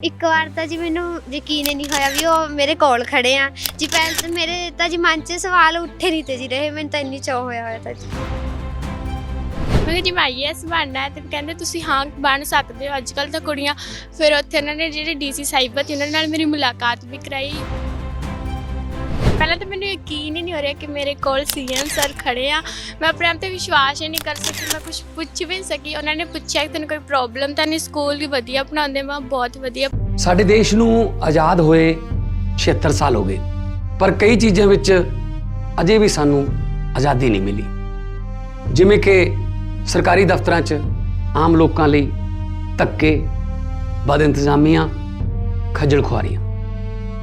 ਇੱਕ ਵਾਰ ਤਾਂ ਜੀ ਮੈਨੂੰ ਯਕੀਨ ਹੀ ਨਹੀਂ ਹੋਇਆ ਵੀ ਉਹ ਮੇਰੇ ਕੋਲ ਖੜੇ ਆ। ਜੀ ਪਹਿਲਾਂ ਤਾਂ ਮੇਰੇ ਤਾਂ ਜੀ ਮਨ 'ਚ ਸਵਾਲ ਉੱਠੇ ਨਹੀਂ ਤੇ ਜੀ ਰਹੇ, ਮੈਨੂੰ ਤਾਂ ਇੰਨੀ ਚਾਹ ਹੋਇਆ ਹੋਇਆ ਤਾਂ ਜੀ। ਮੈਂ ਕਿਹਾ ਜੀ ਮੈਂ ਆਈਐਸ ਬਣਨਾ ਹੈ ਤੇ ਕਹਿੰਦੇ ਤੁਸੀਂ ਹਾਂ ਬਣ ਸਕਦੇ ਹੋ। ਅੱਜ ਕੱਲ ਤਾਂ ਕੁੜੀਆਂ ਫਿਰ ਉੱਥੇ ਉਹਨਾਂ ਨੇ ਜਿਹੜੇ ਡੀਸੀ ਸਾਹਿਬਾ ਤੇ ਉਹਨਾਂ ਨਾਲ ਮੇਰੀ ਮੁਲਾਕਾਤ ਵੀ ਕਰਾਈ। ਪਹਿਲਾਂ ਤਾਂ ਮੈਨੂੰ ਯਕੀਨ ਹੀ ਨਹੀਂ ਹੋ ਰਿਹਾ ਕਿ ਮੇਰੇ ਕੋਲ ਸੀਐਮ ਸਰ ਖੜੇ ਆ। ਮੈਂ ਆਪਣੇ ਆਪ ਤੇ ਵਿਸ਼ਵਾਸ ਹੀ ਨਹੀਂ ਕਰ ਸਕੀ, ਮੈਂ ਕੁਝ ਪੁੱਛ ਵੀ ਨਹੀਂ ਸਕੀ। ਉਹਨਾਂ ਨੇ ਪੁੱਛਿਆ ਕਿ ਤੈਨੂੰ ਕੋਈ ਪ੍ਰੋਬਲਮ ਤਾਂ ਨਹੀਂ? ਸਕੂਲ ਵੀ ਵਧੀਆ ਪੜਾਉਂਦੇ ਮੈਂ, ਬਹੁਤ ਵਧੀਆ। ਸਾਡੇ ਦੇਸ਼ ਨੂੰ ਆਜ਼ਾਦ ਹੋਏ 76 ਸਾਲ ਹੋ ਗਏ, ਪਰ ਕਈ ਚੀਜ਼ਾਂ ਵਿੱਚ ਅਜੇ ਵੀ ਸਾਨੂੰ ਆਜ਼ਾਦੀ ਨਹੀਂ ਮਿਲੀ। ਜਿਵੇਂ ਕਿ ਸਰਕਾਰੀ ਦਫ਼ਤਰਾਂ 'ਚ ਆਮ ਲੋਕਾਂ ਲਈ ਧੱਕੇ ਬਦ ਇੰਤਜ਼ਾਮੀਆਂ ਖੱਜਲ ਖੁਆਰੀਆਂ।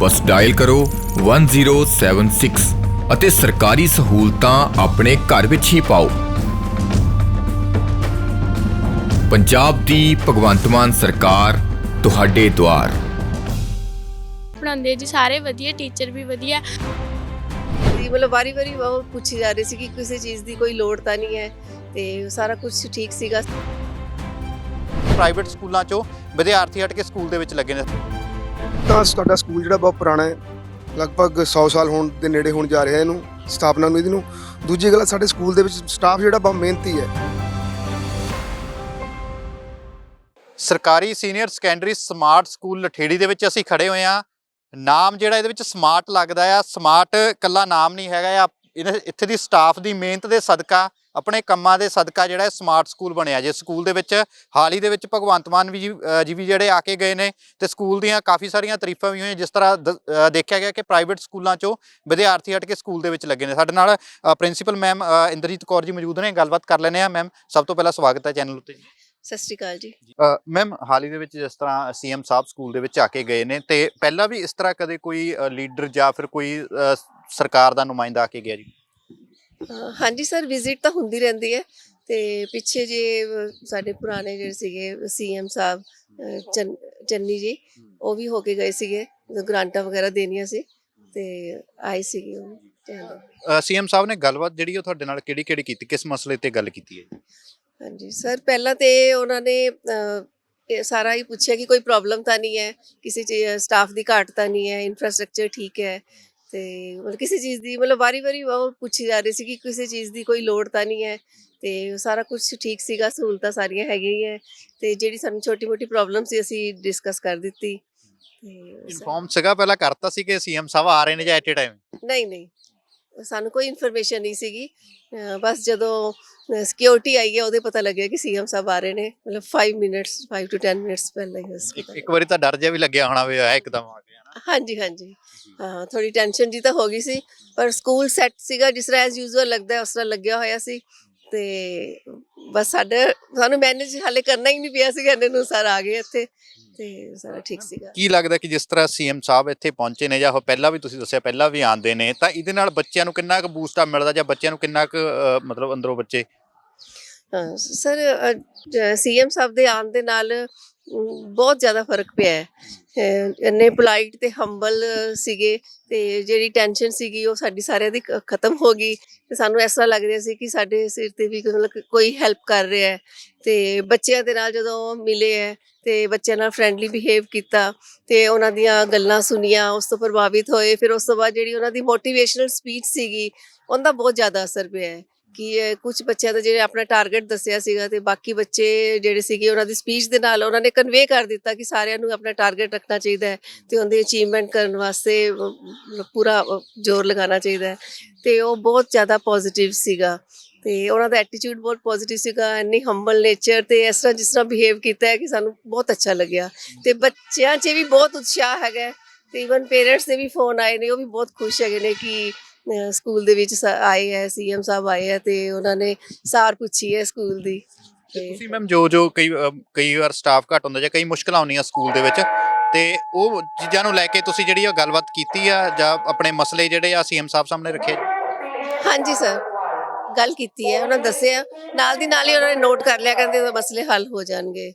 ਬਸ ਡਾਇਲ ਕਰੋ 1076 ਅਤੇ ਸਰਕਾਰੀ ਸਹੂਲਤਾਂ ਆਪਣੇ ਘਰ ਵਿੱਚ ਹੀ ਪਾਓ। ਪੰਜਾਬ ਦੀ ਭਗਵੰਤ ਮਾਨ ਸਰਕਾਰ ਤੁਹਾਡੇ ਦੁਆਰ। ਪੜਾਉਂਦੇ ਜੀ ਸਾਰੇ ਵਧੀਆ ਟੀਚਰ ਵੀ ਵਧੀਆ। ਜੀ ਮਤਲਬ ਵਾਰੀ ਵਾਰੀ ਉਹ ਪੁੱਛੀ ਜਾ ਰਹੀ ਸੀ ਕਿ ਕਿਸੇ ਚੀਜ਼ ਦੀ ਕੋਈ ਲੋੜ ਤਾਂ ਨਹੀਂ ਹੈ ਤੇ ਸਾਰਾ ਕੁਝ ਠੀਕ ਸੀਗਾ। ਪ੍ਰਾਈਵੇਟ ਸਕੂਲਾਂ 'ਚੋਂ ਵਿਦਿਆਰਥੀ ਹਟ ਕੇ ਸਕੂਲ ਦੇ ਵਿੱਚ ਲੱਗੇ ਨੇ। ਤਾਂ ਸਾਡਾ ਸਕੂਲ ਜਿਹੜਾ ਬਹੁਤ ਪੁਰਾਣਾ ਹੈ, ਲਗਭਗ 100 ਸਾਲ ਹੋਣ ਦੇ ਨੇੜੇ ਹੋਣ ਜਾ ਰਿਹਾ ਇਹਨੂੰ, ਸਥਾਪਨਾ ਨੂੰ ਇਹਦੀ ਨੂੰ ਦੂਜੀ ਗੱਲ, ਸਾਡੇ ਸਕੂਲ ਦੇ ਵਿੱਚ ਸਟਾਫ ਜਿਹੜਾ ਬਹੁਤ ਮਿਹਨਤੀ ਹੈ। ਸਰਕਾਰੀ senior secondary smart school Latheri ਦੇ ਵਿੱਚ ਅਸੀਂ ਖੜੇ ਹੋਏ ਆ ਨਾਮ ਜਿਹੜਾ ਇਹਦੇ ਵਿੱਚ ਸਮਾਰਟ ਲੱਗਦਾ ਆ। ਸਮਾਰਟ ਕੱਲਾ ਨਾਮ ਨਹੀਂ ਹੈਗਾ ਆ। ਇਹਦੇ- ਇੱਥੇ ਦੀ ਸਟਾਫ ਦੀ ਮਿਹਨਤ ਦੇ ਸਦਕਾ ਆਪਣੇ ਕੰਮਾਂ ਦੇ ਸਦਕਾ ਜਿਹੜਾ ਇਹ ਸਮਾਰਟ ਸਕੂਲ ਬਣਿਆ ਜੇ। ਸਕੂਲ ਦੇ ਵਿੱਚ ਹਾਲ ਹੀ ਦੇ ਵਿੱਚ ਭਗਵੰਤ ਮਾਨ ਵੀ ਜੀ ਵੀ ਜਿਹੜੇ ਆ ਕੇ ਗਏ ਨੇ ਤੇ ਸਕੂਲ ਦੀਆਂ ਕਾਫੀ ਸਾਰੀਆਂ ਤਾਰੀਫਾਂ ਵੀ ਹੋਈਆਂ। ਜਿਸ ਤਰ੍ਹਾਂ ਦੇਖਿਆ ਗਿਆ ਕਿ ਪ੍ਰਾਈਵੇਟ ਸਕੂਲਾਂ 'ਚੋਂ ਵਿਦਿਆਰਥੀ ਹਟ ਕੇ ਸਕੂਲ ਦੇ ਵਿੱਚ ਲੱਗੇ ਨੇ। ਸਾਡੇ ਨਾਲ ਪ੍ਰਿੰਸੀਪਲ ਮੈਮ ਇੰਦਰਜੀਤ ਕੌਰ ਜੀ ਮੌਜੂਦ ਨੇ। ਗੱਲਬਾਤ ਕਰ ਲੈਂਦੇ ਆ ਮੈਮ ਸਭ ਤੋਂ ਪਹਿਲਾਂ ਸਵਾਗਤ ਹੈ ਚੈਨਲ ਉੱਤੇ ਜੀ। ਸਤਿ ਸ਼੍ਰੀ ਅਕਾਲ ਜੀ। ਮੈਮ ਹਾਲ ਹੀ ਦੇ ਵਿੱਚ ਜਿਸ ਤਰ੍ਹਾਂ ਸੀਐਮ ਸਾਹਿਬ ਸਕੂਲ ਦੇ ਵਿੱਚ ਆ ਕੇ ਗਏ ਨੇ ਤੇ ਪਹਿਲਾਂ ਵੀ ਇਸ ਤਰ੍ਹਾਂ ਕਦੇ ਕੋਈ ਲੀਡਰ ਜਾਂ ਫਿਰ ਕੋਈ ਸਰਕਾਰ ਦਾ ਨੁਮਾਇੰਦਾ ਆ ਕੇ ਗਿਆ ਜੀ? ਹਾਂਜੀ ਸਰ ਵਿਜ਼ਿਟ ਤਾਂ ਹੁੰਦੀ ਰਹਿੰਦੀ ਹੈ ਤੇ ਪਿੱਛੇ ਜੇ ਸਾਡੇ ਪੁਰਾਣੇ ਜਿਹੜੇ ਸੀਗੇ ਸੀਐਮ ਸਾਹਿਬ ਚੰਨ- ਜੀ ਉਹ ਵੀ ਹੋ ਕੇ ਗਏ ਸੀਗੇ ਗ੍ਰਾਂਟਾਂ ਵਗੈਰਾ ਦੇਣੀਆਂ ਸੀ ਤੇ ਆਏ ਸੀਗੇ ਉਹ ਸੀਐਮ ਸਾਹਿਬ ਨੇ ਗੱਲਬਾਤ ਜਿਹੜੀ ਉਹ ਤੁਹਾਡੇ ਨਾਲ ਕਿਹੜੀ ਕਿਹੜੀ ਕੀਤੀ? ਕਿਸ ਮਸਲੇ ਤੇ ਗੱਲ ਕੀਤੀ ਹੈ? ਹਾਂਜੀ ਸਰ ਪਹਿਲਾਂ ਤੇ ਉਹਨਾਂ ਨੇ ਇਹ ਸਾਰਾ ਹੀ ਪੁੱਛਿਆ ਕਿ ਕੋਈ ਪ੍ਰੋਬਲਮ ਤਾਂ ਨਹੀਂ ਹੈ ਕਿਸੇ ਸਟਾਫ ਦੀ ਘਾਟ ਤਾਂ ਨਹੀਂ ਹੈ ਇਨਫਰਾਸਟ੍ਰਕਚਰ ਠੀਕ ਹੈ। ਤੇ ਮਤਲਬ ਕਿਸੇ ਚੀਜ਼ ਦੀ ਮਤਲਬ ਵਾਰੀ-ਵਾਰੀ ਉਹ ਪੁੱਛੀ ਜਾ ਰਹੀ ਸੀ ਕਿ ਕਿਸੇ ਚੀਜ਼ ਦੀ ਕੋਈ ਲੋੜ ਤਾਂ ਨਹੀਂ ਹੈ ਤੇ ਸਾਰਾ ਕੁਝ ਠੀਕ ਸੀਗਾ ਸਹੂਲਤਾਂ ਸਾਰੀਆਂ ਹੈਗੀਆਂ ਹੀ ਹੈ ਤੇ ਜਿਹੜੀ ਸਾਨੂੰ ਛੋਟੀ-ਮੋਟੀ ਪ੍ਰੋਬਲਮ ਸੀ ਅਸੀਂ ਡਿਸਕਸ ਕਰ ਦਿੱਤੀ ਤੇ ਇਨਫੋਰਮ ਸੀਗਾ ਪਹਿਲਾਂ ਕਰਤਾ ਸੀ ਕਿ ਸੀਐਮ ਸਾਹਿਬ ਆ ਰਹੇ ਨੇ ਜਾਂ ਐਟ ਏ ਟਾਈਮ ਨਹੀਂ ਨਹੀਂ ਸਾਨੂੰ ਕੋਈ ਇਨਫੋਰਮੇਸ਼ਨ ਨਹੀਂ ਸੀਗੀ। ਅਹ ਬਸ ਜਦੋਂ ਸਿਕਿਉਰਿਟੀ ਆਈ ਹੈ ਉਹਦੇ ਪਤਾ ਲੱਗਿਆ ਕਿ ਸੀਐਮ ਸਾਹਿਬ ਆ ਰਹੇ ਨੇ। ਮਤਲਬ 5 ਮਿੰਟਸ 5 ਟੂ 10 ਮਿੰਟਸ ਪਹਿਲਾਂ ਹੀ ਬਸ ਇੱਕ ਪਤਾ ਇੱਕ ਵਾਰੀ ਤਾਂ ਡਰ ਜਿਹਾ ਵੀ ਲੱਗਿਆ ਹੋਣਾ ਵੀ ਆਇਆ ਇੱਕਦਮ ਆ ਗਿਆ ਨਾ। ਹਾਂਜੀ ਹਾਂਜੀ। ਹਾਂ ਥੋੜੀ ਟੈਨਸ਼ਨ ਜੀ ਤਾਂ ਹੋ ਗਈ ਸੀ। ਪਰ ਸਕੂਲ ਸੈੱਟ ਸੀਗਾ ਜਿਸ ਤਰ੍ਹਾਂ ਐਸ ਯੂਜ਼ੁਅਲ ਲੱਗਦਾ ਹੈ, ਉਸ ਤਰ੍ਹਾਂ ਲੱਗਿਆ ਹੋਇਆ ਸੀ। ਤੇ ਬਸ ਸਾਡੇ ਸਾਨੂੰ ਮੈਨੇਜ ਹਾਲੇ ਕਰਨਾ ਹੀ ਨਹੀਂ ਪਿਆ ਸੀ ਕਹਿੰਦੇ ਨੂੰ ਸਰ ਆ ਗਏ ਇੱਥੇ ਤੇ ਸਾਰਾ ਠੀਕ ਸੀਗਾ। ਕੀ ਲੱਗਦਾ ਕਿ ਜਿਸ ਤਰ੍ਹਾਂ ਸੀਐਮ ਸਾਹਿਬ ਇੱਥੇ ਪਹੁੰਚੇ ਨੇ ਜਾਂ ਉਹ ਪਹਿਲਾਂ ਵੀ ਤੁਸੀਂ ਦੱਸਿਆ ਪਹਿਲਾਂ ਵੀ ਆਉਂਦੇ ਨੇ ਤਾਂ ਇਹਦੇ ਨਾਲ ਬੱਚਿਆਂ ਨੂੰ ਕਿੰਨਾ ਕੁ ਬੂਸਟ ਮਿਲਦਾ ਜਾਂ ਬੱਚਿਆਂ ਨੂੰ ਕਿੰਨਾ ਕੁ ਅ, ਮਤਲਬ ਅੰਦਰੋਂ ਬੱਚੇ? ਸਰ ਸੀਐਮ ਸਾਹਿਬ ਦੇ ਆਉਣ ਦੇ ਨਾਲ ਬਹੁਤ ਜ਼ਿਆਦਾ ਫ਼ਰਕ ਪਿਆ ਹੈ। ਇੰਨੇ ਪੋਲਾਈਟ ਤੇ ਹੰਬਲ ਸੀਗੇ ਤੇ ਜਿਹੜੀ ਟੈਨਸ਼ਨ ਸੀਗੀ ਉਹ ਸਾਡੀ ਸਾਰਿਆਂ ਦੀ ਖ- ਖਤਮ ਹੋ ਗਈ। ਤੇ ਸਾਨੂੰ ਇਸ ਤਰ੍ਹਾਂ ਲੱਗ ਰਿਹਾ ਸੀ ਕਿ ਸਾਡੇ ਸਿਰ ਤੇ ਵੀ ਕੋਈ- ਮਤਲਬ ਕੋਈ ਹੈਲਪ ਕਰ ਰਿਹਾ ਹੈ। ਤੇ ਬੱਚਿਆਂ ਦੇ ਨਾਲ ਜਦੋਂ ਮਿਲੇ ਹੈ ਤੇ ਬੱਚਿਆਂ ਨਾਲ ਫਰੈਂਡਲੀ ਬਿਹੇਵ ਕੀਤਾ ਤੇ ਉਹਨਾਂ ਦੀਆਂ ਗੱਲਾਂ ਸੁਣੀਆਂ ਉਸ ਤੋਂ ਪ੍ਰਭਾਵਿਤ ਹੋਏ। ਫਿਰ ਉਸ ਤੋਂ ਬਾਅਦ ਜਿਹੜੀ ਉਹਨਾਂ ਦੀ ਮੋਟੀਵੇਸ਼ਨਲ ਸਪੀਚ ਸੀਗੀ ਉਹਦਾ ਬਹੁਤ ਜ਼ਿਆਦਾ ਅਸਰ ਪਿਆ ਹੈ। ਕਿ ਕੁਝ ਬੱਚਿਆਂ ਦਾ ਜਿਹੜੇ ਆਪਣਾ ਟਾਰਗੇਟ ਦੱਸਿਆ ਸੀਗਾ ਤੇ ਬਾਕੀ ਬੱਚੇ ਜਿਹੜੇ ਸੀਗੇ ਉਹਨਾਂ ਦੀ ਸਪੀਚ ਦੇ ਨਾਲ ਉਹਨਾਂ ਨੇ ਕਨਵੇ ਕਰ ਦਿੱਤਾ ਕਿ ਸਾਰਿਆਂ ਨੂੰ ਆਪਣਾ ਟਾਰਗੇਟ ਰੱਖਣਾ ਚਾਹੀਦਾ ਹੈ ਤੇ ਉਹਦੇ ਅਚੀਵਮੈਂਟ ਕਰਨ ਵਾਸਤੇ ਪੂਰਾ ਜ਼ੋਰ ਲਗਾਉਣਾ ਚਾਹੀਦਾ ਹੈ। ਤੇ ਉਹ ਬਹੁਤ ਜ਼ਿਆਦਾ ਪੋਜ਼ਿਟਿਵ ਸੀਗਾ ਤੇ ਉਹਨਾਂ ਦਾ ਐਟੀਟਿਊਡ ਬਹੁਤ ਪੋਜ਼ਿਟਿਵ ਸੀਗਾ, ਇੰਨੀ ਹੰਬਲ ਨੇਚਰ ਤੇ ਇਸ ਤਰ੍ਹਾਂ ਜਿਸ ਤਰ੍ਹਾਂ ਬਿਹੇਵ ਕੀਤਾ ਹੈ ਕਿ ਸਾਨੂੰ ਬਹੁਤ ਅੱਛਾ ਲੱਗਿਆ। ਤੇ ਬੱਚਿਆਂ 'ਚ ਵੀ ਬਹੁਤ ਉਤਸ਼ਾਹ ਹੈਗਾ ਹੈ ਤੇ ਇਵਨ ਪੇਰੈਂਟਸ ਦੇ ਵੀ ਫੋਨ ਆਏ ਨੇ, ਉਹ ਵੀ ਬਹੁਤ ਖੁਸ਼ ਹੈਗੇ ਨੇ ਕਿ ਸਕੂਲ ਦੇ ਵਿੱਚ ਸ- ਆਏ ਹੈ ਸੀਐਮ ਸਾਹਿਬ ਆਏ ਹੈ ਤੇ ਉਹਨਾਂ ਨੇ ਸਾਰ ਪੁੱਛੀ ਹੈ ਸਕੂਲ ਦੀ। ਤੇ ਤੁਸੀਂ ਮੈਮ ਜੋ ਜੋ ਕਈ ਅ, ਕਈ ਵਾਰ ਸਟਾਫ ਘੱਟ ਹੁੰਦਾ ਜਾਂ ਕਈ ਮੁਸ਼ਕਲਾਂ ਆਉਂਦੀਆਂ ਸਕੂਲ ਦੇ ਵਿੱਚ ਤੇ ਉਹ ਚੀਜ਼ਾਂ ਨੂੰ ਲੈ ਕੇ ਤੁਸੀਂ ਜਿਹੜੀ ਉਹ ਗੱਲਬਾਤ ਕੀਤੀ ਆ ਜਾਂ ਆਪਣੇ ਮਸਲੇ ਜਿਹੜੇ ਆ ਸੀਐਮ ਸਾਹਿਬ ਸਾਹਮਣੇ ਰੱਖੇ? ਹਾਂਜੀ ਸਰ ਗੱਲ ਕੀਤੀ ਹੈ ਉਹਨਾਂ ਨੇ ਦੱਸਿਆ ਨਾਲ ਦੀ ਨਾਲ ਹੀ ਉਹਨਾਂ ਨੇ ਨੋਟ ਕਰ ਲਿਆ ਕਹਿੰਦੇ ਉਹਦੇ ਮਸਲੇ ਹੱਲ ਹੋ ਜਾਣਗੇ।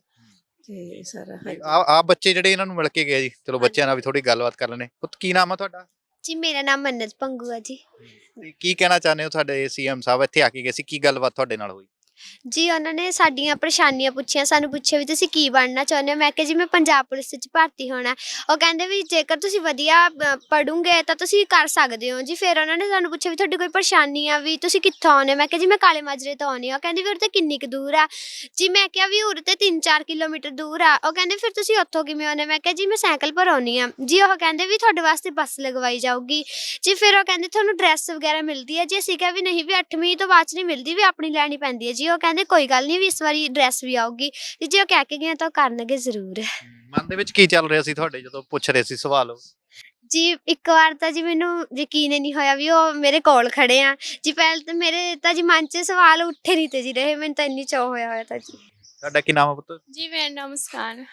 ਤੇ ਸਾਰਾ ਹਾਂਜੀ। ਆ ਆ ਬੱਚੇ ਜਿਹੜੇ ਇਹਨਾਂ ਨੂੰ ਮਿਲ ਕੇ ਗਏ ਜੀ ਚਲੋ ਬੱਚਿਆਂ ਨਾਲ ਵੀ ਥੋੜੀ ਗੱਲਬਾਤ ਕਰ ਲੈਣੇ ਪੁੱਤ ਕੀ ਨਾਮ ਆ ਤੁਹਾਡਾ? ਜੀ, ਮੇਰਾ ਨਾਮ ਮੰਨਤ ਪੰਗੂ ਆ ਜੀ ਕੀ ਕਹਿਣਾ ਚਾਹੁੰਦੇ ਹੋ ਤੁਹਾਡੇ ਸੀਐਮ ਸਾਹਿਬ ਇੱਥੇ ਆ ਕੇ ਗਏ ਸੀ ਕੀ ਗੱਲਬਾਤ ਤੁਹਾਡੇ ਨਾਲ ਹੋਈ? ਜੀ ਉਹਨਾਂ ਨੇ ਸਾਡੀਆਂ ਪਰੇਸ਼ਾਨੀਆਂ ਪੁੱਛੀਆਂ, ਸਾਨੂੰ ਪੁੱਛਿਆ ਵੀ ਤੁਸੀਂ ਕੀ ਬਣਨਾ ਚਾਹੁੰਦੇ ਹੋ? ਮੈਂ ਕਿਹਾ ਜੀ ਮੈਂ ਪੰਜਾਬ ਪੁਲਿਸ ਵਿੱਚ ਭਰਤੀ ਹੋਣਾ। ਉਹ ਕਹਿੰਦੇ ਵੀ ਜੇਕਰ ਤੁਸੀਂ ਵਧੀਆ ਪੜੂਗੇ ਤਾਂ ਤੁਸੀਂ ਕਰ ਸਕਦੇ ਹੋ। ਜੀ ਫਿਰ ਉਹਨਾਂ ਨੇ ਸਾਨੂੰ ਪੁੱਛਿਆ ਵੀ ਤੁਹਾਡੀ ਕੋਈ ਪਰੇਸ਼ਾਨੀ ਆ ਵੀ ਤੁਸੀਂ ਕਿੱਥੋਂ ਆਉਂਦੇ ਹੋ? ਮੈਂ ਕਿਹਾ ਜੀ ਮੈਂ ਕਾਲੇ ਮਾਜਰੇ ਤੋਂ ਆਉਂਦੀ ਹਾਂ। ਉਹ ਕਹਿੰਦੇ ਵੀ ਉਰੇ ਤੇ ਕਿੰਨੀ ਕੁ ਦੂਰ ਆ। ਜੀ ਮੈਂ ਕਿਹਾ ਵੀ ਉਰੇ ਤੇ 3-4 ਕਿਲੋਮੀਟਰ ਦੂਰ ਆ। ਉਹ ਕਹਿੰਦੇ ਫਿਰ ਤੁਸੀਂ ਉੱਥੋਂ ਕਿਵੇਂ ਆਉਂਦੇ ਮੈਂ ਕਿਹਾ ਜੀ ਮੈਂ ਸਾਈਕਲ ਪਰ ਆਉਂਦੀ ਆ ਜੀ ਉਹ ਕਹਿੰਦੇ ਵੀ ਤੁਹਾਡੇ ਵਾਸਤੇ ਬੱਸ ਲਗਵਾਈ ਜਾਊਗੀ। ਜੀ ਫਿਰ ਉਹ ਕਹਿੰਦੇ ਤੁਹਾਨੂੰ ਡਰੈਸ ਵਗੈਰਾ ਮਿਲਦੀ ਹੈ ਜੀ ਅਸੀਂ ਕਿਹਾ ਵੀ ਨਹੀਂ ਵੀ 8ਵੀਂ ਤੋਂ ਬਾਅਦ 'ਚ ਨਹੀਂ ਮਿਲਦੀ, ਵੀ ਆਪਣੀ ਲੈਣੀ ਪੈਂਦੀ ਹੈ ਜੀ ਉਹ ਕਹਿੰਦੇ ਕੋਈ ਗੱਲ ਨਹੀਂ ਵੀ ਇਸ ਵਾਰੀ ਡਰੈਸ ਵੀ ਆਊਗੀ। ਜੀ ਜੇ ਉਹ ਕਹਿ ਕੇ ਗਏ ਤਾਂ ਉਹ ਕਰਨਗੇ ਜ਼ਰੂਰ। ਮਨ ਦੇ ਵਿੱਚ ਕੀ ਚੱਲ ਰਿਹਾ ਸੀ ਤੁਹਾਡੇ ਜਦੋਂ ਪੁੱਛ ਰਹੇ ਸੀ ਸਵਾਲ ਉਹ? ਜੀ ਇੱਕ ਵਾਰ ਤਾਂ ਜੀ ਮੈਨੂੰ ਯਕੀਨ ਹੀ ਨਹੀਂ ਹੋਇਆ ਵੀ ਉਹ ਮੇਰੇ ਕੋਲ ਖੜੇ ਆ। ਜੀ ਪਹਿਲ ਤਾਂ ਮੇਰੇ ਤਾਂ ਜੀ ਮਨ 'ਚ ਸਵਾਲ ਉੱਠੇ ਨਹੀਂ ਤੇ ਜੀ ਰਹੇ ਮੈਨੂੰ ਤਾਂ ਇੰਨੀ ਚਾਅ ਹੋਇਆ ਹੋਇਆ ਤਾਂ ਜੀ। ਤੁਹਾਡਾ ਕੀ ਨਾਮ ਹੈ ਪੁੱਤ? ਜੀ ਮੇਰਾ ਨਾਮ ਮੁਸਕਾਨ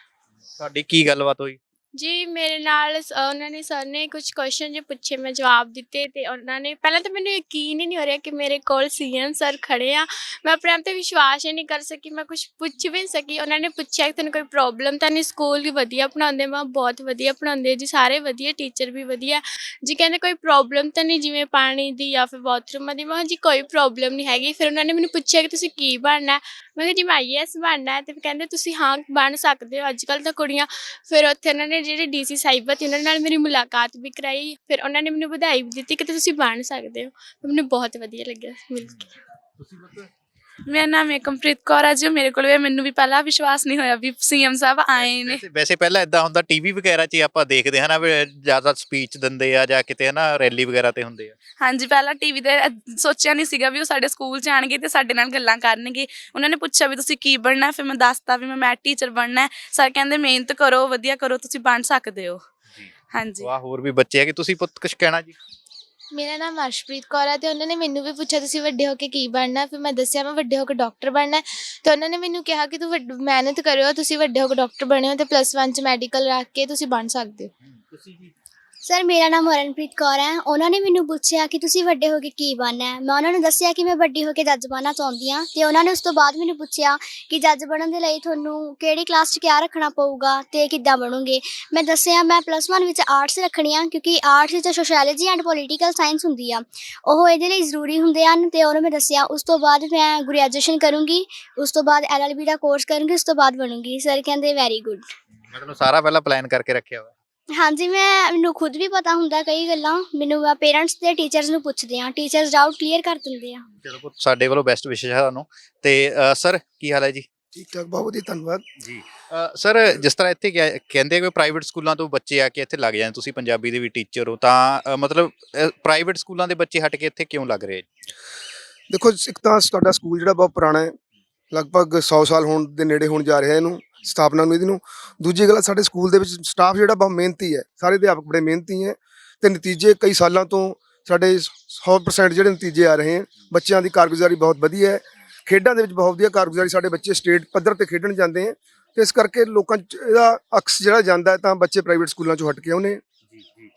ਤੁਹਾਡੀ ਕੀ ਗੱਲਬਾਤ ਹੋਈ? ਜੀ, ਮੇਰੇ ਨਾਲ ਸ- ਉਹਨਾਂ ਨੇ ਸਰ ਨੇ ਕੁਝ ਕੁਐਸਚਨ ਜੇ ਪੁੱਛੇ, ਮੈਂ ਜਵਾਬ ਦਿੱਤੇ ਤੇ ਉਹਨਾਂ ਨੇ, ਪਹਿਲਾਂ ਤਾਂ ਮੈਨੂੰ ਯਕੀਨ ਹੀ ਨਹੀਂ ਹੋ ਰਿਹਾ ਕਿ ਮੇਰੇ ਕੋਲ ਸੀਐਮ ਸਰ ਖੜੇ ਆ। ਮੈਂ ਆਪਣੇ ਆਪ ਤੇ ਵਿਸ਼ਵਾਸ ਹੀ ਨਹੀਂ ਕਰ ਸਕੀ, ਮੈਂ ਕੁਝ ਪੁੱਛ ਵੀ ਨਹੀਂ ਸਕੀ। ਉਹਨਾਂ ਨੇ ਪੁੱਛਿਆ ਕਿ ਤੈਨੂੰ ਕੋਈ ਪ੍ਰੋਬਲਮ ਤਾਂ ਨਹੀਂ? ਸਕੂਲ ਵੀ ਵਧੀਆ ਪੜ੍ਹਾਉਂਦੇ, ਮੈਂ ਬਹੁਤ ਵਧੀਆ ਪੜ੍ਹਾਉਂਦੇ ਜੀ, ਸਾਰੇ ਵਧੀਆ ਟੀਚਰ ਵੀ ਵਧੀਆ। ਜੀ, ਕਹਿੰਦੇ ਕੋਈ ਪ੍ਰੋਬਲਮ ਤਾਂ ਨਹੀਂ? ਜਿਵੇਂ ਪਾਣੀ ਦੀ ਜਾਂ ਫਿਰ ਬਾਥਰੂਮਾਂ ਦੀ? ਮੈਂ ਕਿਹਾ ਜੀ, ਕੋਈ ਪ੍ਰੋਬਲਮ ਨਹੀਂ ਹੈਗੀ। ਫਿਰ ਉਹਨਾਂ ਨੇ ਮੈਨੂੰ ਪੁੱਛਿਆ ਕਿ ਤੁਸੀਂ ਕੀ ਬਣਨਾ ਹੈ? ਮੈਂ ਕਿਹਾ ਜੀ ਮੈਂ ਆਈਐਸ ਬਣਨਾ ਹੈ ਤੇ ਕਹਿੰਦੇ ਤੁਸੀਂ ਹਾਂ ਬਣ ਸਕਦੇ ਹੋ। ਅੱਜ ਕੱਲ੍ਹ ਤਾਂ ਕੁੜੀਆਂ ਫਿਰ ਉੱਥੇ ਉਹਨਾਂ ਨੇ ਜਿਹੜੇ ਡੀਸੀ ਸਾਹਿਬਾ ਸੀ, ਉਹਨਾਂ ਨਾਲ ਮੇਰੀ ਮੁਲਾਕਾਤ ਵੀ ਕਰਾਈ। ਫਿਰ ਉਹਨਾਂ ਨੇ ਮੈਨੂੰ ਵਧਾਈ ਵੀ ਦਿੱਤੀ ਕਿ ਤੁਸੀਂ ਬਣ ਸਕਦੇ ਹੋ। ਮੈਨੂੰ ਬਹੁਤ ਵਧੀਆ ਲੱਗਿਆ ਮਿਲ ਕੇ। ਤੁਸੀਂ ਪੁੱਤ ਮੇਰਾ ਨਾਮ ਏਕਮਪ੍ਰੀਤ ਕੌਰ ਆ ਜੀ ਮੇਰੇ ਕੋਲ ਵੀ ਮੈਨੂੰ ਵੀ ਪਹਿਲਾਂ ਵਿਸ਼ਵਾਸ ਨਹੀਂ ਹੋਇਆ ਵੀ ਸੀਐਮ ਸਾਹਿਬ ਆਏ ਨੇ। ਵੈਸੇ- ਵੈਸੇ ਪਹਿਲਾਂ ਇਦਾਂ ਹੁੰਦਾ ਟੀਵੀ ਵਗੈਰਾ 'ਚ ਹੀ ਆਪਾਂ ਦੇਖਦੇ ਹਾਂ ਨਾ ਵੀ ਜ਼ਿਆਦਾ ਸਪੀਚ ਦਿੰਦੇ ਆ ਜਾਂ ਕਿਤੇ ਨਾ ਰੈਲੀ ਵਗੈਰਾ ਤੇ ਹੁੰਦੇ ਆ। ਹਾਂਜੀ ਪਹਿਲਾਂ ਟੀਵੀ ਤੇ ਅ- ਸੋਚਿਆ ਨਹੀਂ ਸੀਗਾ ਵੀ ਉਹ ਸਾਡੇ ਸਕੂਲ ਚ ਆਣਗੇ ਤੇ ਸਾਡੇ ਨਾਲ ਗੱਲਾਂ ਕਰਨਗੇ। ਉਹਨਾਂ ਨੇ ਪੁੱਛਿਆ ਵੀ ਤੁਸੀਂ ਕੀ ਬਣਨਾ ਹੈ? ਫਿਰ ਮੈਂ ਦੱਸਤਾ ਵੀ ਮੈਂ ਮੈਥ ਟੀਚਰ ਬਣਨਾ ਹੈ। ਸਰ ਕਹਿੰਦੇ ਮਿਹਨਤ ਕਰੋ ਵਧੀਆ ਕਰੋ ਤੁਸੀਂ ਬਣ ਸਕਦੇ ਹੋ। ਹਾਂਜੀ। ਵਾਹ ਹੋਰ ਵੀ ਬੱਚੇ ਆ ਕਿ ਤੁਸੀਂ ਪੁੱਤ ਕੁਝ ਕਹਿਣਾ ਜੀ? ਮੇਰਾ ਨਾਮ ਅਰਸ਼ਪ੍ਰੀਤ ਕੌਰ ਹੈ ਤੇ ਉਹਨਾਂ ਨੇ ਮੈਨੂੰ ਵੀ ਪੁੱਛਿਆ ਤੁਸੀਂ ਵੱਡੇ ਹੋ ਕੇ ਕੀ ਬਣਨਾ ਫਿਰ ਮੈਂ ਦੱਸਿਆ ਮੈਂ ਵੱਡੇ ਹੋ ਕੇ ਡਾਕਟਰ ਬਣਨਾ ਹੈ। ਤੇ ਉਹਨਾਂ ਨੇ ਮੈਨੂੰ ਕਿਹਾ ਕਿ ਤੂੰ ਵੱਡ- ਮਿਹਨਤ ਕਰਿਓ, ਤੁਸੀਂ ਵੱਡੇ ਹੋ ਕੇ ਡਾਕਟਰ ਬਣਿਓ ਤੇ ਪਲੱਸ 1 ਚ ਮੈਡੀਕਲ ਰੱਖ ਕੇ ਤੁਸੀਂ ਬਣ ਸਕਦੇ ਹੋ। ਤੁਸੀਂ ਜੀ ਸਰ, ਮੇਰਾ ਨਾਮ ਹਰਨਪ੍ਰੀਤ ਕੌਰ ਹੈ। ਉਹਨਾਂ ਨੇ ਮੈਨੂੰ ਪੁੱਛਿਆ ਕਿ ਤੁਸੀਂ ਵੱਡੇ ਹੋ ਕੇ ਕੀ ਬਣਨਾ ਹੈ। ਮੈਂ ਉਹਨਾਂ ਨੂੰ ਦੱਸਿਆ ਕਿ ਮੈਂ ਵੱਡੀ ਹੋ ਕੇ ਜੱਜ ਬਣਨਾ ਚਾਹੁੰਦੀ ਹਾਂ ਤੇ ਉਹਨਾਂ ਨੇ ਉਸ ਤੋਂ ਬਾਅਦ ਮੈਨੂੰ ਪੁੱਛਿਆ ਕਿ ਜੱਜ ਬਣਨ ਦੇ ਲਈ ਤੁਹਾਨੂੰ ਕਿਹੜੀ ਕਲਾਸ 'ਚ ਕਿਆ ਰੱਖਣਾ ਪਊਗਾ ਤੇ ਕਿੱਦਾਂ ਬਣੋਗੇ। ਮੈਂ ਦੱਸਿਆ, ਮੈਂ ਪਲੱਸ 1 ਵਿੱਚ ਆਰਟਸ ਰੱਖਣੀ ਆ ਕਿਉਂਕਿ ਆਰਟਸ ਵਿੱਚ ਸੋਸ਼ੀਓਲੋਜੀ ਐਂਡ ਪੋਲੀਟੀਕਲ ਸਾਇੰਸ ਹੁੰਦੀ ਆ। ਉਹ ਇਹਦੇ ਲਈ ਜ਼ਰੂਰੀ ਹੁੰਦੇ ਹਨ ਤੇ ਉਹਨੂੰ ਮੈਂ ਦੱਸਿਆ, ਉਸ ਤੋਂ ਬਾਅਦ ਮੈਂ ਗ੍ਰੈਜੂਏਸ਼ਨ ਕਰੂੰਗੀ, ਉਸ ਤੋਂ ਬਾਅਦ ਐਲਐਲਬੀ ਦਾ ਕੋਰਸ ਕਰੂੰਗੀ, ਉਸ ਤੋਂ ਬਾਅਦ ਬਣੂੰਗੀ। ਸਰ, ਕਹਿੰਦੇ ਵੈਰੀ ਗੁੱਡ ਮਤਲਬ ਸਾਰਾ ਪਹਿਲਾਂ ਪਲਾਨ ਕਰਕੇ ਰੱਖਿਆ ਹੋਇਆ। ਹਾਂਜੀ ਮੈਂ ਮੈਨੂੰ ਖੁਦ ਵੀ ਪਤਾ ਹੁੰਦਾ ਕਈ ਗੱਲਾਂ। ਮੈਨੂੰ ਪੇਰੈਂਟਸ ਤੇ ਟੀਚਰਸ ਨੂੰ ਪੁੱਛਦੇ ਆ ਟੀਚਰਸ ਡਾਊਟ ਕਲੀਅਰ ਕਰ ਦਿੰਦੇ ਆ। ਚਲੋ ਪੁੱਤ ਸਾਡੇ ਵੱਲੋਂ ਬੈਸਟ ਵਿਸ਼ੇਸ਼ ਹੈ ਤੁਹਾਨੂੰ। ਤੇ ਸਰ ਕੀ ਹਾਲ ਹੈ ਜੀ? ਠੀਕ ਠਾਕ ਬਹੁਤ ਵਧੀਆ ਧੰਨਵਾਦ। ਜੀ ਸਰ ਜਿਸ ਤਰ੍ਹਾਂ ਇੱਥੇ ਕਿਹਾ- ਕਹਿੰਦੇ ਕਿ ਪ੍ਰਾਈਵੇਟ ਸਕੂਲਾਂ ਤੋਂ ਬੱਚੇ ਆ ਕੇ ਇੱਥੇ ਲੱਗ ਜਾਂਦੇ ਤੁਸੀਂ ਪੰਜਾਬੀ ਦੇ ਵੀ ਟੀਚਰ ਹੋ ਤਾਂ ਅ, ਮਤਲਬ ਪ੍ਰਾਈਵੇਟ ਸਕੂਲਾਂ ਦੇ ਬੱਚੇ ਹਟ ਕੇ ਇੱਥੇ ਕਿਉਂ ਲੱਗ ਰਹੇ ਦੇਖੋ ਇੱਕ ਤਾਂ ਤੁਹਾਡਾ ਸਕੂਲ ਜਿਹੜਾ ਬਹੁਤ ਪੁਰਾਣਾ ਹੈ ਲਗਭਗ 100 ਸਾਲ ਹੋਣ ਦੇ ਨੇੜੇ ਹੋਣ ਜਾ ਰਿਹਾ ਇਹਨੂੰ। ਸਥਾਪਨਾ ਨੂੰ ਇਹਦੀ ਨੂੰ। ਦੂਜੀ ਗੱਲ, ਸਾਡੇ ਸਕੂਲ ਦੇ ਵਿੱਚ ਸਟਾਫ ਜਿਹੜਾ ਬਹੁਤ ਮਿਹਨਤੀ ਹੈ। ਸਾਰੇ ਅਧਿਆਪਕ ਬੜੇ ਮਿਹਨਤੀ ਹੈ ਤੇ ਨਤੀਜੇ ਕਈ ਸਾਲਾਂ ਤੋਂ ਸਾਡੇ 100% ਜਿਹੜੇ ਨਤੀਜੇ ਆ ਰਹੇ ਹਨ। ਬੱਚਿਆਂ ਦੀ ਕਾਰਗੁਜ਼ਾਰੀ ਬਹੁਤ ਵਧੀਆ ਹੈ। ਖੇਡਾਂ ਦੇ ਵਿੱਚ ਬਹੁਤ ਵਧੀਆ ਕਾਰਗੁਜ਼ਾਰੀ ਸਾਡੇ ਬੱਚੇ ਸਟੇਟ ਪੱਧਰ ਤੇ ਖੇਡਣ ਜਾਂਦੇ ਹੈ ਤੇ ਇਸ ਕਰਕੇ ਲੋਕਾਂ 'ਚ ਇਹਦਾ ਅਕਸ ਜਿਹੜਾ ਜਾਂਦਾ ਤਾਂ ਬੱਚੇ ਪ੍ਰਾਈਵੇਟ ਸਕੂਲਾਂ 'ਚੋਂ ਹਟ ਕੇ ਆਉਨੇ ਜੀ ਜੀ।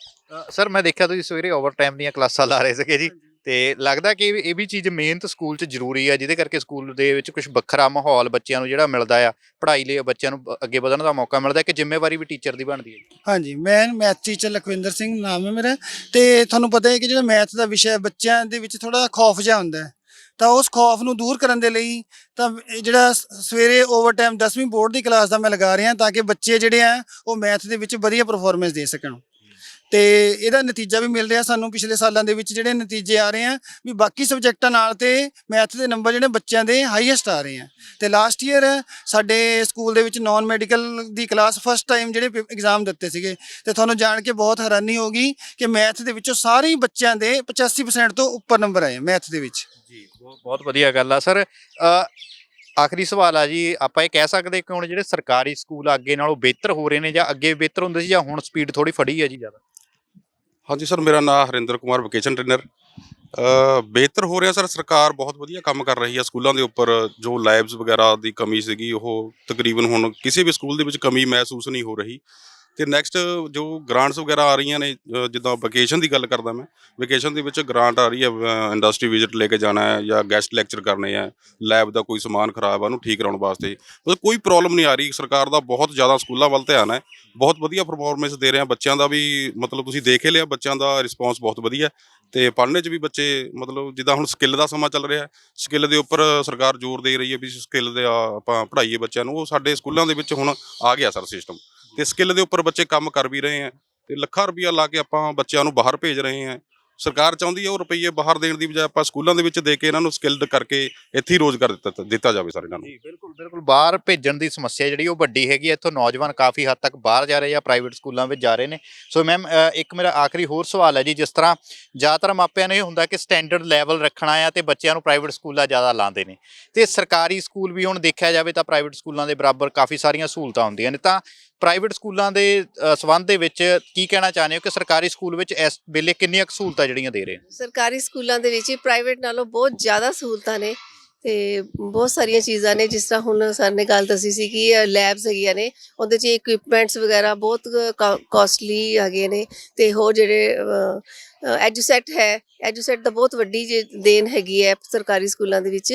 ਸਰ, ਮੈਂ ਦੇਖਿਆ ਤੁਸੀਂ ਸਵੇਰੇ ਓਵਰ ਟਾਈਮ ਦੀਆਂ ਕਲਾਸਾਂ ਲਾ ਰਹੇ ਸੀਗੇ ਜੀ। ਤੇ ਲੱਗਦਾ ਕਿ ਇਹ ਵੀ- ਚੀਜ਼ ਮਿਹਨਤ ਸਕੂਲ 'ਚ ਜ਼ਰੂਰੀ ਆ, ਜਿਹਦੇ ਕਰਕੇ ਸਕੂਲ ਦੇ ਵਿੱਚ ਕੁਝ ਵੱਖਰਾ ਮਾਹੌਲ ਬੱਚਿਆਂ ਨੂੰ ਜਿਹੜਾ ਮਿਲਦਾ ਆ, ਪੜ੍ਹਾਈ ਲਈ ਬੱਚਿਆਂ ਨੂੰ ਅੱਗੇ ਵਧਣ ਦਾ ਮੌਕਾ ਮਿਲਦਾ ਕਿ ਜ਼ਿੰਮੇਵਾਰੀ ਵੀ ਟੀਚਰ ਦੀ ਬਣਦੀ ਹੈ ਹਾਂਜੀ, ਮੈਂ ਮੈਥ ਟੀਚਰ ਲਖਵਿੰਦਰ ਸਿੰਘ ਨਾਮ ਹੈ ਮੇਰਾ, ਤੇ ਤੁਹਾਨੂੰ ਪਤਾ ਹੈ ਕਿ ਜਿਹੜਾ ਮੈਥ ਦਾ ਵਿਸ਼ਾ ਬੱਚਿਆਂ ਦੇ ਵਿੱਚ ਥੋੜਾ ਖੌਫ ਜਿਹਾ ਹੁੰਦਾ ਹੈ। ਤਾਂ ਉਸ ਖੌਫ ਨੂੰ ਦੂਰ ਕਰਨ ਦੇ ਲਈ ਤਾਂ ਜਿਹੜਾ ਸ- ਸਵੇਰੇ ਓਵਰਟਾਈਮ 10ਵੀਂ ਬੋਰਡ ਦੀ ਕਲਾਸ ਦਾ ਮੈਂ ਲਗਾ ਰਿਹਾ ਤਾਂ ਕਿ ਬੱਚੇ ਜਿਹੜੇ ਆ, ਉਹ ਮੈਥ ਦੇ ਵਿੱਚ ਵਧੀਆ ਪਰਫਾਰਮੈਂਸ ਦੇ ਸਕਣ। ਤੇ ਇਹਦਾ ਨਤੀਜਾ ਵੀ ਮਿਲ ਰਿਹਾ ਸਾਨੂੰ ਪਿਛਲੇ ਸਾਲਾਂ ਦੇ ਵਿੱਚ ਜਿਹੜੇ ਨਤੀਜੇ ਆ ਰਹੇ ਆ, ਵੀ ਬਾਕੀ ਸਬਜੈਕਟਾਂ ਨਾਲ ਤੇ ਮੈਥ ਦੇ ਨੰਬਰ ਜਿਹੜੇ ਬੱਚਿਆਂ ਦੇ ਹਾਈਐਸਟ ਆ ਰਹੇ ਆ। ਤੇ ਲਾਸਟ ਈਅਰ ਸਾਡੇ ਸਕੂਲ ਦੇ ਵਿੱਚ ਨਾਨ ਮੈਡੀਕਲ ਦੀ ਕਲਾਸ ਫਸਟ ਟਾਈਮ ਜਿਹੜੇ ਐਗਜ਼ਾਮ ਦਿੱਤੇ ਸੀਗੇ। ਤੇ ਤੁਹਾਨੂੰ ਜਾਣ ਕੇ ਬਹੁਤ ਹੈਰਾਨੀ ਹੋਗੀ ਕਿ ਮੈਥ ਦੇ ਵਿੱਚੋਂ ਸਾਰੇ ਬੱਚਿਆਂ ਦੇ 85% ਤੋਂ ਉੱਪਰ ਨੰਬਰ ਆਏ ਮੈਥ ਦੇ ਵਿੱਚ। ਜੀ, ਬਹੁਤ ਵਧੀਆ ਗੱਲ ਆ। ਸਰ ਆਖਰੀ ਸਵਾਲ ਆ ਜੀ, ਆਪਾਂ ਇਹ ਕਹਿ ਸਕਦੇ ਕਿ ਹੁਣ ਜਿਹੜੇ ਸਰਕਾਰੀ ਸਕੂਲ ਅੱਗੇ ਨਾਲੋਂ ਬਿਹਤਰ ਹੋ ਰਹੇ ਨੇ ਜਾਂ ਅੱਗੇ ਬਿਹਤਰ ਹੁੰਦੇ ਸੀ ਜਾਂ ਹੁਣ ਸਪੀਡ ਥੋੜੀ ਫੜੀ ਹੈ ਜੀ ਜ਼ਿਆਦਾ? ਹਾਂਜੀ ਸਰ, ਮੇਰਾ ਨਾਮ ਹਰਿੰਦਰ ਕੁਮਾਰ ਵੋਕੇਸ਼ਨ ਟ੍ਰੇਨਰ ਬਿਹਤਰ ਹੋ ਰਿਹਾ ਸਰ, ਸਰਕਾਰ ਬਹੁਤ ਵਧੀਆ ਕੰਮ ਕਰ ਰਹੀ ਹੈ ਸਕੂਲਾਂ ਦੇ ਉੱਪਰ। ਜੋ ਲੈਬਸ ਵਗੈਰਾ ਦੀ ਕਮੀ ਸੀਗੀ, ਉਹ ਤਕਰੀਬਨ ਹੁਣ ਕਿਸੇ ਵੀ ਸਕੂਲ ਦੇ ਵਿੱਚ ਕਮੀ ਮਹਿਸੂਸ ਨਹੀਂ ਹੋ ਰਹੀ। ਤੇ ਨੈਕਸਟ ਜੋ ਗ੍ਰਾਂਟਸ ਵਗੈਰਾ ਆ ਰਹੀਆਂ ਨੇ ਅ, ਜਿੱਦਾਂ ਵਕੇਸ਼ਨ ਦੀ ਗੱਲ ਕਰਦਾ ਮੈਂ ਵਕੇਸ਼ਨ ਦੇ ਵਿੱਚ ਗ੍ਰਾਂਟ ਆ ਰਹੀ ਹੈ ਇੰਡਸਟਰੀ ਵਿਜ਼ਿਟ ਲੈ ਕੇ ਜਾਣਾ ਹੈ ਜਾਂ ਗੈਸਟ ਲੈਕਚਰ ਕਰਨੇ ਆ ਲੈਬ ਦਾ ਕੋਈ ਸਮਾਨ ਖਰਾਬ ਆ ਉਹਨੂੰ ਠੀਕ ਕਰਾਉਣ ਵਾਸਤੇ। ਮਤਲਬ ਕੋਈ ਪ੍ਰੋਬਲਮ ਨਹੀਂ ਆ ਰਹੀ ਸਰਕਾਰ ਦਾ ਬਹੁਤ ਜ਼ਿਆਦਾ ਸਕੂਲਾਂ ਵੱਲ ਧਿਆਨ ਹੈ ਬਹੁਤ ਵਧੀਆ ਪਰਫਾਰਮੈਂਸ ਦੇ ਰਹੇ ਆ ਬੱਚਿਆਂ ਦਾ ਵੀ ਮਤਲਬ ਤੁਸੀਂ ਦੇਖ ਹੀ ਲਿਆ ਬੱਚਿਆਂ ਦਾ ਰਿਸਪੌਂਸ ਬਹੁਤ ਵਧੀਆ ਤੇ ਪੜ੍ਹਨੇ 'ਚ ਵੀ ਬੱਚੇ ਮਤਲਬ ਜਿੱਦਾਂ ਹੁਣ ਸਕਿੱਲ ਦਾ ਸਮਾਂ ਚੱਲ ਰਿਹਾ ਸਕਿੱਲ ਦੇ ਉੱਪਰ ਸਰਕਾਰ ਜ਼ੋਰ ਦੇ ਰਹੀ ਹੈ ਵੀ ਸਕਿੱਲ ਦੇ ਆ ਆਪਾਂ ਪੜ੍ਹਾਈਏ ਬੱਚਿਆਂ ਨੂੰ ਉਹ ਸਾਡੇ ਸਕੂਲਾਂ ਦੇ ਵਿੱਚ ਹੁਣ ਆ ਗਿਆ ਸਰ ਸਿਸਟਮ ਤੇ ਸਕਿੱਲ ਦੇ ਉੱਪਰ ਬੱਚੇ ਕੰਮ ਕਰ ਵੀ ਰਹੇ ਆ ਤੇ ਲੱਖਾਂ ਰੁਪਈਆ ਲਾ ਕੇ ਆਪਾਂ ਬੱਚਿਆਂ ਨੂੰ ਬਾਹਰ ਭੇਜ ਰਹੇ ਆ। ਸਰਕਾਰ ਚਾਹੁੰਦੀ ਹੈ ਉਹ ਰੁਪਈਏ ਬਾਹਰ ਦੇਣ ਦੀ ਬਜਾਏ ਆਪਾਂ ਸਕੂਲਾਂ ਦੇ ਵਿੱਚ ਦੇ ਕੇ ਇਹਨਾਂ ਨੂੰ ਸਕਿੱਲਡ ਕਰਕੇ ਇੱਥੇ ਹੀ ਰੋਜ਼ਗਾਰ ਦਿੱਤਾ ਦਿੱਤਾ ਜਾਵੇ ਸਰ ਇਹਨਾਂ ਨੂੰ। ਜੀ, ਬਿਲਕੁਲ ਬਿਲਕੁਲ। ਬਾਹਰ ਭੇਜਣ ਦੀ ਸਮੱਸਿਆ ਜਿਹੜੀ ਉਹ ਵੱਡੀ ਹੈਗੀ ਇੱਥੋਂ ਨੌਜਵਾਨ ਕਾਫੀ ਹੱਦ ਤੱਕ ਬਾਹਰ ਜਾ ਰਹੇ ਆ ਪ੍ਰਾਈਵੇਟ ਸਕੂਲਾਂ ਵਿੱਚ ਜਾ ਰਹੇ ਨੇ। ਸੋ ਮੈਮ ਇੱਕ ਮੇਰਾ ਆਖਰੀ ਹੋਰ ਸਵਾਲ ਹੈ ਜੀ। ਜਿਸ ਤਰ੍ਹਾਂ ਜ਼ਿਆਦਾਤਰ ਮਾਪਿਆਂ ਨੂੰ ਇਹ ਹੁੰਦਾ ਕਿ ਸਟੈਂਡਰਡ ਲੈਵਲ ਰੱਖਣਾ ਆ ਤੇ ਬੱਚਿਆਂ ਨੂੰ ਪ੍ਰਾਈਵੇਟ ਸਕੂਲਾਂ ਜ਼ਿਆਦਾ ਲਾਉਂਦੇ ਨੇ। ਤੇ ਸਰਕਾਰੀ ਸਕੂਲ ਵੀ ਹੁਣ ਦੇਖਿਆ ਜਾਵੇ ਤਾਂ ਪ੍ਰਾਈਵੇਟ ਸਕੂਲਾਂ ਦੇ ਬਰਾਬਰ ਕਾਫੀ ਸਾਰੀਆਂ ਸਹੂਲਤਾਂ ਹੁੰਦੀਆਂ ਨੇ। ਤਾਂ ਪ੍ਰਾਈਵੇਟ ਸਕੂਲਾਂ ਦੇ ਅ, ਦੇ ਵਿੱਚ ਕੀ ਕਹਿਣਾ ਚਾਹੁੰਦੇ ਹੋ ਕਿ ਸਰਕਾਰੀ ਸਕੂਲ ਵਿੱਚ ਇਸ ਵੇਲੇ ਕਿੰਨੀਆਂ ਸਹੂਲਤਾਂ ਜਿਹੜੀਆਂ ਦੇ ਰਹੇ ਸਰਕਾਰੀ ਸਕੂਲਾਂ ਦੇ ਵਿੱਚ ਪ੍ਰਾਈਵੇਟ ਨਾਲੋਂ ਬਹੁਤ ਜ਼ਿਆਦਾ ਸਹੂਲਤਾਂ ਨੇ ਤੇ ਬਹੁਤ ਸਾਰੀਆਂ ਚੀਜ਼ਾਂ ਨੇ ਜਿਸ ਤਰ੍ਹਾਂ ਹੁਣ ਸਰ ਨੇ ਗੱਲ ਦੱਸੀ ਸੀ ਕਿ ਲੈਬਸ ਹੈਗੀਆਂ ਨੇ ਉਹਦੇ 'ਚ ਇਕਵਿਪਮੈਂਟਸ ਵਗੈਰਾ ਬਹੁਤ ਕਾਸਟਲੀ ਹੈਗੇ ਨੇ ਤੇ ਹੋਰ ਜਿਹੜੇ ਐਜੂਸੈਟ ਹੈ। ਐਜੂਸੈਟ ਦਾ ਬਹੁਤ ਵੱਡੀ ਜੇ ਦੇਣ ਹੈਗੀ ਹੈ ਸਰਕਾਰੀ ਸਕੂਲਾਂ ਦੇ ਵਿੱਚ।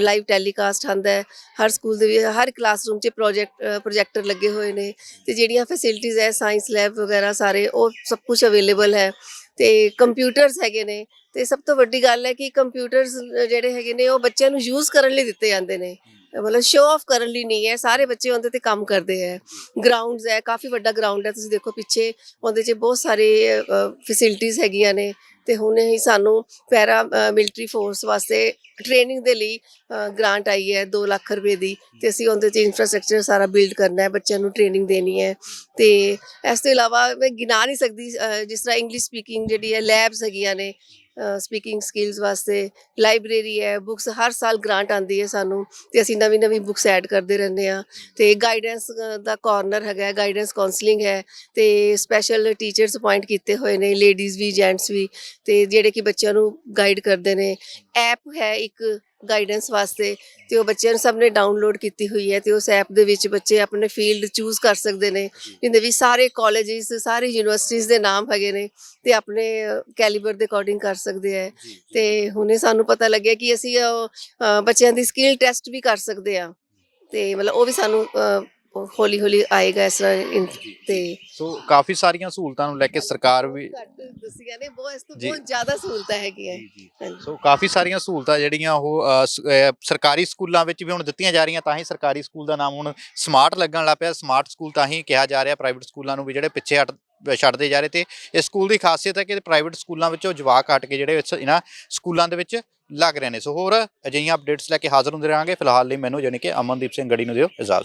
ਲਾਈਵ ਟੈਲੀਕਾਸਟ ਆਉਂਦਾ ਹੈ। ਹਰ ਸਕੂਲ ਦੇ ਵਿੱਚ, ਹਰ ਕਲਾਸਰੂਮ 'ਚ ਪ੍ਰੋਜੈਕਟ ਪ੍ਰੋਜੈਕਟਰ ਲੱਗੇ ਹੋਏ ਨੇ ਤੇ ਜਿਹੜੀਆਂ ਫੈਸਿਲਿਟੀਆਂ ਹੈ ਸਾਇੰਸ ਲੈਬ ਵਗੈਰਾ ਸਾਰੇ, ਉਹ ਸਭ ਕੁਝ ਅਵੇਲੇਬਲ ਹੈ। ਤੇ ਕੰਪਿਊਟਰਸ ਹੈਗੇ ਨੇ। ਤੇ ਸਭ ਤੋਂ ਵੱਡੀ ਗੱਲ ਹੈ ਕਿ ਕੰਪਿਊਟਰਸ ਜਿਹੜੇ ਹੈਗੇ ਨੇ ਉਹ ਬੱਚਿਆਂ ਨੂੰ ਯੂਜ਼ ਕਰਨ ਲਈ ਦਿੱਤੇ ਜਾਂਦੇ ਨੇ। ਮਤਲਬ ਸ਼ੋਅ ਆਫ ਕਰਨ ਲਈ ਨਹੀਂ ਹੈ ਸਾਰੇ ਬੱਚੇ ਉਹਦੇ ਤੇ ਕੰਮ ਕਰਦੇ ਹੈ। ਗਰਾਊਂਡਸ ਹੈ ਕਾਫੀ ਵੱਡਾ ਗਰਾਊਂਡ ਹੈ ਤੁਸੀਂ ਦੇਖੋ ਪਿੱਛੇ ਉਹਦੇ 'ਚ ਬਹੁਤ ਸਾਰੇ ਫੈਸਿਲਿਟੀਆਂ ਹੈਗੀਆਂ ਨੇ ਤੇ ਹੁਣ ਹੀ ਸਾਨੂੰ ਪੈਰਾ ਮਿਲਟਰੀ ਫੋਰਸ ਵਾਸਤੇ ਟ੍ਰੇਨਿੰਗ ਦੇ ਲਈ ਗ੍ਰਾਂਟ ਆਈ ਹੈ 2 ਲੱਖ ਰੁਪਏ ਦੀ ਤੇ ਅਸੀਂ ਉਹਦੇ 'ਚ ਇਨਫਰਾਸਟ੍ਰਕਚਰ ਸਾਰਾ ਬਿਲਡ ਕਰਨਾ ਹੈ ਬੱਚਿਆਂ ਨੂੰ ਟ੍ਰੇਨਿੰਗ ਦੇਣੀ ਹੈ। ਤੇ ਇਸ ਤੋਂ ਇਲਾਵਾ ਮੈਂ ਗਿਣਾ ਨਹੀਂ ਸਕਦੀ ਜਿਸ ਤਰ੍ਹਾਂ ਇੰਗਲਿਸ਼ ਸਪੀਕਿੰਗ ਜਿਹੜੀ ਹੈ ਲੈਬਸ ਹੈਗੀਆਂ ਨੇ ਸਪੀਕਿੰਗ ਸਕਿੱਲਸ ਵਾਸਤੇ ਲਾਇਬ੍ਰੇਰੀ ਹੈ ਬੁੱਕਸ ਹਰ ਸਾਲ ਗ੍ਰਾਂਟ ਆਉਂਦੀ ਹੈ ਸਾਨੂੰ ਤੇ ਅਸੀਂ ਨਵੀਂ ਨਵੀਂ ਬੁੱਕਸ ਐਡ ਕਰਦੇ ਰਹਿੰਦੇ ਆ ਤੇ ਗਾਈਡੈਂਸ ਦਾ ਕਾਰਨਰ ਹੈਗਾ ਗਾਈਡੈਂਸ ਕਾਉਂਸਲਿੰਗ ਹੈ ਤੇ ਸਪੈਸ਼ਲ ਟੀਚਰਸ ਅਪਾਇੰਟ ਕੀਤੇ ਹੋਏ ਨੇ ਲੇਡੀਜ਼ ਵੀ ਜੈਂਟਸ ਵੀ ਤੇ ਜਿਹੜੇ ਕਿ ਬੱਚਿਆਂ ਨੂੰ ਗਾਈਡ ਕਰਦੇ ਨੇ ਐਪ ਹੈ ਇੱਕ ਗਾਈਡੈਂਸ ਵਾਸਤੇ ਤੇ ਉਹ ਬੱਚਿਆਂ ਨੂੰ ਸਭ ਨੇ ਡਾਊਨਲੋਡ ਕੀਤੀ ਹੋਈ ਹੈ ਤੇ ਉਸ ਐਪ ਦੇ ਵਿੱਚ ਬੱਚੇ ਆਪਣੇ ਫੀਲਡ ਚੂਜ਼ ਕਰ ਸਕਦੇ ਨੇ। ਜਿਹਦੇ ਵਿੱਚ ਸਾਰੇ ਕਾਲਜਿਸ ਸਾਰੇ ਯੂਨੀਵਰਸਿਟੀਜ਼ ਦੇ ਨਾਮ ਹੈਗੇ ਨੇ ਤੇ ਆਪਣੇ ਕੈਲੀਬਰ ਦੇ ਅਕੋਰਡਿੰਗ ਕਰ ਸਕਦੇ ਆ ਤੇ ਹੁਣੇ ਸਾਨੂੰ ਪਤਾ ਲੱਗਿਆ ਕਿ ਅਸੀਂ ਬੱਚਿਆਂ ਦੀ ਸਕਿੱਲ ਟੈਸਟ ਵੀ ਕਰ ਸਕਦੇ ਆ ਤੇ ਮਤਲਬ ਉਹ ਵੀ ਸਾਨੂੰ ਹੌਲੀ ਹੌਲੀ ਆਏਗਾ ਇਸ ਤਰ੍ਹਾਂ ਇਨ- ਤੇ ਸੋ ਕਾਫੀ ਸਾਰੀਆਂ ਸਹੂਲਤਾਂ ਨੂੰ ਲੈ ਕੇ ਸਰਕਾਰ ਵੀ ਘੱਟ ਦੱਸੀਆਂ ਨੇ ਬਹੁਤ ਇਸ ਤੋਂ ਜੀ। ਬਹੁਤ ਜ਼ਿਆਦਾ ਸਹੂਲਤਾਂ ਹੈਗੀਆਂ ਹਾਂਜੀ। ਸੋ ਕਾਫੀ ਸਾਰੀਆਂ ਸਹੂਲਤਾਂ ਜਿਹੜੀਆਂ ਉਹ ਅ, ਸ- ਅ, ਸਰਕਾਰੀ ਸਕੂਲਾਂ ਵਿੱਚ ਵੀ ਹੁਣ ਦਿੱਤੀਆਂ ਜਾ ਰਹੀਆਂ ਤਾਂ ਹੀ ਸਰਕਾਰੀ ਸਕੂਲ ਦਾ ਨਾਮ ਹੁਣ ਸਮਾਰਟ ਲੱਗਣ ਲੱਗ ਪਿਆ। ਸਮਾਰਟ ਸਕੂਲ ਤਾਂ ਹੀ ਕਿਹਾ ਜਾ ਰਿਹਾ ਪ੍ਰਾਈਵੇਟ ਸਕੂਲਾਂ ਨੂੰ ਵੀ ਜਿਹੜੇ ਪਿੱਛੇ ਹਟ ਛੱਡਦੇ ਜਾ ਰਹੇ ਤੇ ਇਸ ਸਕੂਲ ਦੀ ਖਾਸੀਅਤ ਹੈ ਕਿ ਪ੍ਰਾਈਵੇਟ ਸਕੂਲਾਂ ਵਿੱਚੋਂ ਜਵਾਕ ਹਟ ਕੇ ਜਿਹੜੇ ਇਸ- ਇਹਨਾਂ ਸਕੂਲਾਂ ਦੇ ਵਿੱਚ ਲੱਗ ਰਹੇ ਨੇ। ਸੋ ਹੋਰ ਅਜਿਹੀਆਂ ਅਪਡੇਟਸ ਲੈ ਕੇ ਹਾਜ਼ਰ ਹੁੰਦੇ ਰਹਾਂਗੇ। ਫਿਲਹਾਲ ਲਈ ਮੈਨੂੰ ਯਾਨੀ ਕਿ ਅਮਨਦੀਪ ਸਿੰਘ ਗੜੀ ਨੂੰ ਦਿਓ ਇਜਾਜ਼ਤ।